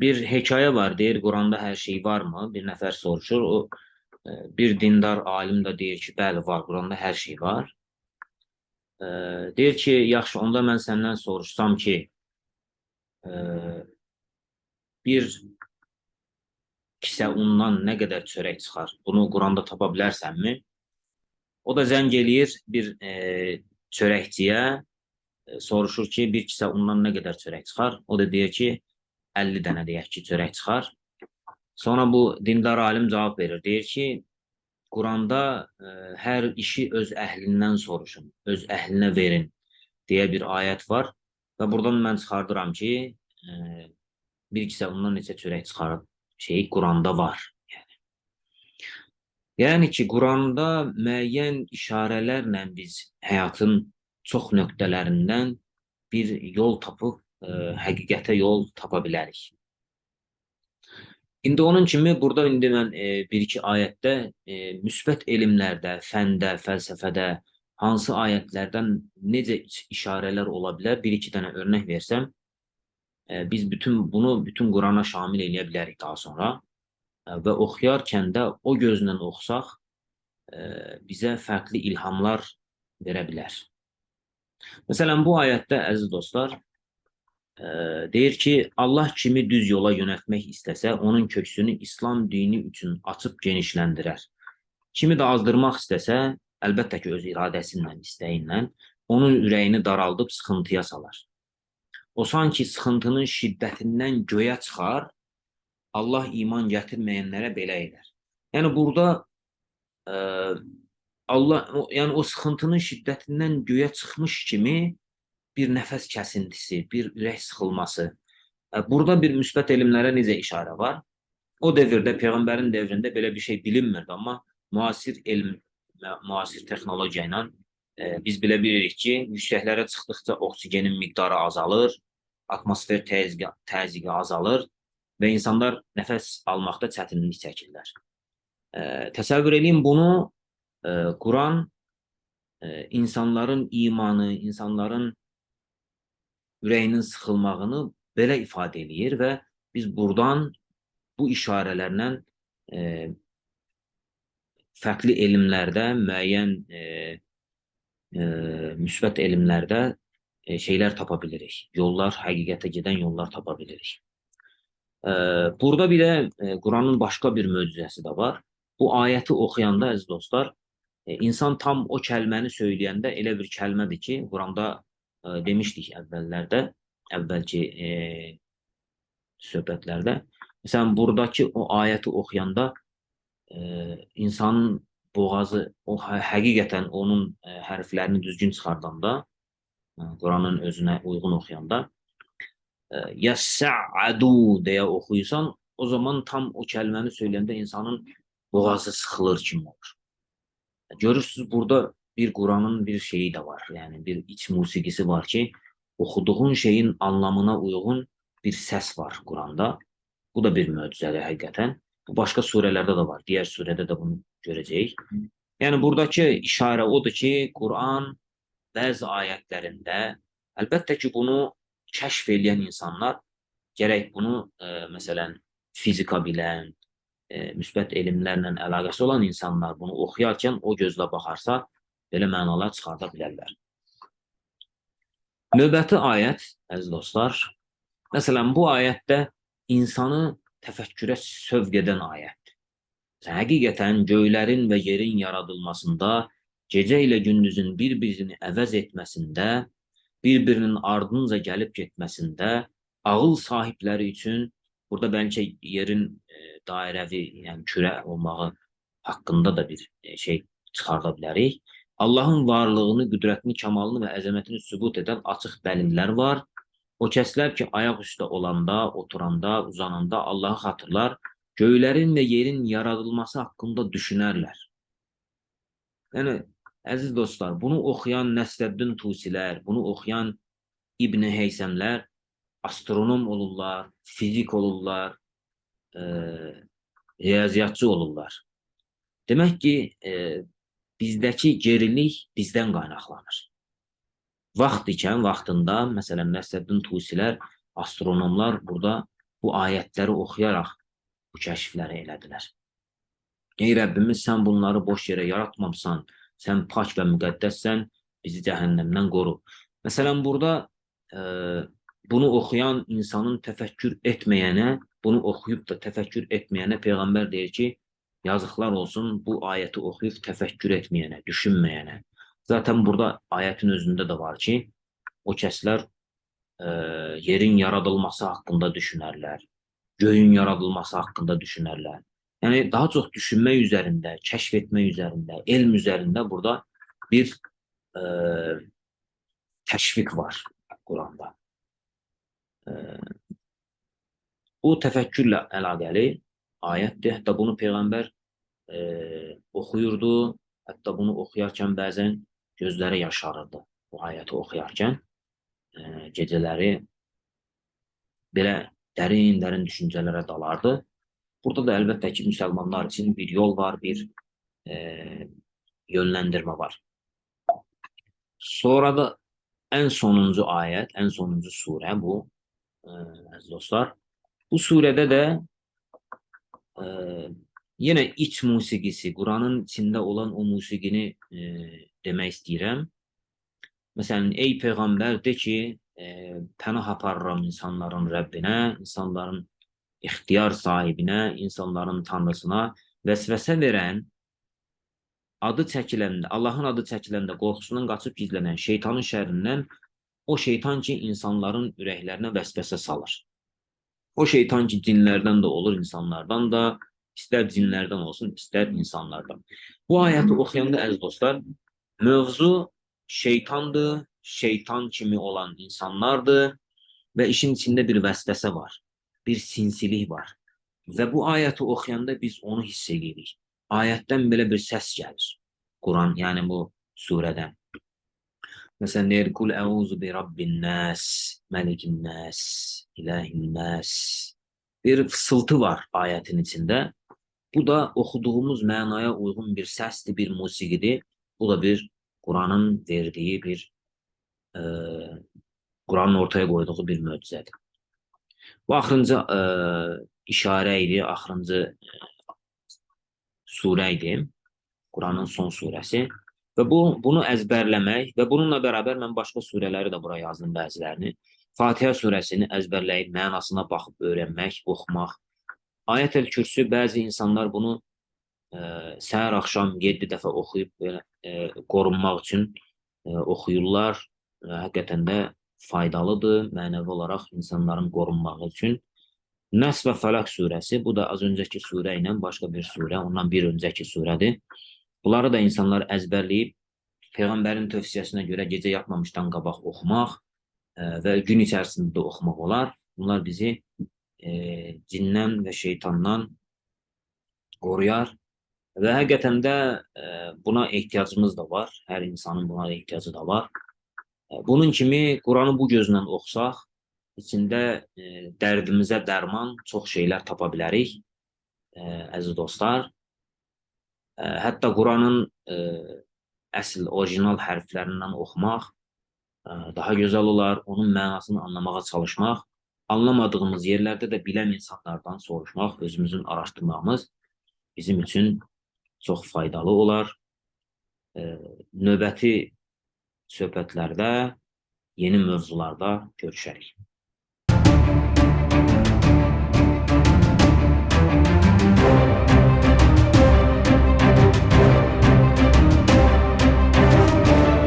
bir hekaye var. Deyir Quranda her şey var mı? Bir nəfər soruşur. O e, bir dindar alim də deyir ki, bəli var. Quranda her şey var. E, deyir ki, yaxşı onda mən səndən soruşsam ki, e, bir kisə undan nə qədər çörək çıxar? Bunu Quranda tapa bilərsənmi? O da zəng eləyir bir e, çörəkçiyə, e, soruşur ki, bir kisə undan nə qədər çörək çıxar? O da deyir ki, 50 dənə deyək ki, çörək çıxar. Sonra bu dindar alim cavab verir. Deyir ki, Quranda e, hər işi öz əhlindən soruşun, öz əhlinə verin deyə bir ayət var. Və buradan mən çıxardıram ki, e, bir kisə undan neçə çörək çıxarıb şey Quranda var. Yəni. yəni ki, Quranda müəyyən işarələrlə biz həyatın çox nöqtələrindən bir yol tapıb e, həqiqətə yol tapa bilərik. İndi onun kimi burada indi mən e, bir-iki ayətdə e, müsbət elmlərdə, fəndə, fəlsəfədə hansı ayətlərdən necə işarələr ola bilər, bir-iki dənə örnək versəm, e, biz bütün bunu bütün Qurana şamil eləyə bilərik daha sonra. E, və oxuyarkən də o gözlə oxusaq, e, bizə fərqli ilhamlar verə bilər. Məsələn, bu ayətdə əziz dostlar, deyir ki, Allah kimi düz yola yönəltmək istəsə, onun köksünü İslam dini üçün açıb genişləndirər. Kimi də azdırmaq istəsə, əlbəttə ki, öz iradəsindən, istəyindən onun ürəyini daraldıb sıxıntıya salar. O sanki sıxıntının şiddətindən göyə çıxar, Allah iman gətirməyənlərə belə edər. Yəni burada e, Allah yəni o sıxıntının şiddətindən göyə çıxmış kimi bir nəfəs kəsintisi, bir ürək sıxılması. E, burada bir müsbət elmlərə necə işarə var? O dövrdə, Peyğəmbərin dövründə belə bir şey bilinmirdi, amma müasir elm, müasir texnologiya ilə e, biz bilə bilirik ki, yüksəklərə çıxdıqca oksigenin miqdarı azalır, atmosfer təzyiqi, təzyiqi azalır və insanlar nəfəs almaqda çətinlik çəkirlər. E, təsəvvür edin bunu e, Quran e, insanların imanı, insanların ürəyinin sıxılmağını belə ifadə eləyir və biz buradan bu işarələrlə e, fərqli elmlərdə, müəyyən e, e, müsbət elmlərdə e, şeylər tapa bilirik. Yollar, həqiqətə gedən yollar tapa bilirik. E, burada bir də e, Quranın başqa bir möcüzəsi də var. Bu ayəti oxuyanda əziz dostlar, e, insan tam o kəlməni söyləyəndə elə bir kəlmədir ki, Quranda demiştik əvvəllərdə, əvvəlki e, söhbətlərdə. Məsələn, buradakı o ayəti oxuyanda e, insanın boğazı o həqiqətən onun e, hərflərini düzgün çıxardanda, e, Quranın özünə uyğun oxuyanda e, yəssə'adu deyə oxuyursan, o zaman tam o kəlməni söyləyəndə insanın boğazı sıxılır kimi olur. Görürsüz burada bir Kur'an'ın bir şeyi de var. Yani bir iç musikisi var ki okuduğun şeyin anlamına uygun bir ses var Kur'an'da. Bu da bir möcüzədir həqiqətən. Bu başqa surələrdə də var. Diğer surədə də bunu görəcəyik. Yəni buradakı işarə odur ki, Quran bəzi ayətlərində əlbəttə ki, bunu kəşf edən insanlar gərək bunu e, məsələn fizika bilən, e, müsbət elmlərlə əlaqəsi olan insanlar bunu oxuyarkən o gözlə baxarsa belə mənalar çıxarda bilərlər. Növbəti ayət, əziz dostlar, məsələn, bu ayətdə insanı təfəkkürə sövq edən ayətdir. Həqiqətən göylərin və yerin yaradılmasında, gecə ilə gündüzün bir-birini əvəz etməsində, bir-birinin ardınca gəlib getməsində, ağıl sahibləri üçün burada bəlkə yerin e, dairəvi, yəni kürə olmağı haqqında da bir e, şey çıxarda bilərik. Allahın varlığını, qüdrətini, kamalını və əzəmətini sübut edən açıq dəlillər var. O kəslər ki, ayaq üstə olanda, oturanda, uzananda Allahı xatırlar, göylərin və yerin yaradılması haqqında düşünərlər. Yəni, əziz dostlar, bunu oxuyan Nəsrəddin Tusilər, bunu oxuyan İbn Heysəmlər astronom olurlar, fizik olurlar, e, riyaziyyatçı olurlar. Demək ki, e, bizdəki gerilik bizdən qaynaqlanır. Vaxt ikən vaxtında, məsələn, Nəsrəddin Tusilər, astronomlar burada bu ayətləri oxuyaraq bu kəşfləri elədilər. Ey Rəbbimiz, sən bunları boş yerə yaratmamısan, sən pak və müqəddəssən, bizi cəhənnəmdən qoru. Məsələn, burada e, bunu oxuyan insanın təfəkkür etməyənə, bunu oxuyub da təfəkkür etməyənə Peyğəmbər deyir ki, yazıqlar olsun bu ayəti oxuyub təfəkkür etməyənə, düşünməyənə. Zaten burada ayətin özündə də var ki, o kəslər e, yerin yaradılması haqqında düşünərlər, göyün yaradılması haqqında düşünərlər. Yəni daha çox düşünmək üzərində, kəşf etmək üzərində, elm üzərində burada bir e, təşviq var Quranda. E, bu təfəkkürlə əlaqəli ayətdir. Hətta bunu Peyğəmbər e, oxuyurdu. Hətta bunu oxuyarkən bəzən gözləri yaşarırdı bu ayəti oxuyarkən. E, gecələri belə dərin-dərin düşüncələrə dalardı. Burada da əlbəttə ki, müsəlmanlar üçün bir yol var, bir e, yönləndirmə var. Sonra da ən sonuncu ayət, ən sonuncu surə bu, e, əziz dostlar. Bu surədə də e, yenə iç musiqisi, Quranın içində olan o musiqini e, demək istəyirəm. Məsələn, ey Peyğəmbər de ki, e, pənah aparıram insanların Rəbbinə, insanların ixtiyar sahibinə, insanların tanrısına vəsvəsə verən, adı çəkiləndə, Allahın adı çəkiləndə qorxusundan qaçıb gizlənən şeytanın şərrindən o şeytan ki, insanların ürəklərinə vəsvəsə salır. O şeytan ki, cinlərdən də olur, insanlardan da, istər cinlərdən olsun, istər insanlardan. Bu ayəti oxuyanda əziz dostlar, mövzu şeytandır, şeytan kimi olan insanlardır və işin içində bir vəsvəsə var bir sinsilik var. Və bu ayəti oxuyanda biz onu hiss edirik. Ayətdən belə bir səs gəlir. Quran, yəni bu surədən. Məsələn, deyir, Kul əuzu bi rabbin nəs, məlikin nəs, ilahin nəs. Bir fısıltı var ayətin içində. Bu da oxuduğumuz mənaya uyğun bir səsdir, bir musiqidir. Bu da bir Quranın verdiyi bir e, Quranın ortaya qoyduğu bir möcüzədir. Bu axırıncı ə, işarə idi, axırıncı ə, surə idi. Quranın son surəsi. Və bu bunu əzbərləmək və bununla bərabər mən başqa surələri də bura yazdım bəzilərini. Fatihə surəsini əzbərləyib mənasına baxıb öyrənmək, oxumaq. Ayət-el Kürsü bəzi insanlar bunu ə, səhər axşam 7 dəfə oxuyub belə ə, qorunmaq üçün ə, oxuyurlar. Ə, həqiqətən də faydalıdır mənəvi olaraq insanların qorunması üçün. Nəs və Fəlaq surəsi, bu da az öncəki surə ilə başqa bir surə, ondan bir öncəki surədir. Bunları da insanlar əzbərləyib Peyğəmbərin tövsiyəsinə görə gecə yatmamışdan qabaq oxumaq e, və gün içərisində də oxumaq olar. Bunlar bizi e, cindən və şeytandan qoruyar və həqiqətən də e, buna ehtiyacımız da var. Hər insanın buna ehtiyacı da var. Bunun kimi Quranı bu gözlə oxusaq, içində e, dərdimizə dərman çox şeylər tapa bilərik, e, əziz dostlar. E, hətta Quranın e, əsl, orijinal hərflərindən oxumaq e, daha gözəl olar, onun mənasını anlamağa çalışmaq, anlamadığımız yerlərdə də bilən insanlardan soruşmaq, özümüzün araşdırmağımız bizim üçün çox faydalı olar. Növbəti söhbətlərdə, yeni mövzularda görüşərik.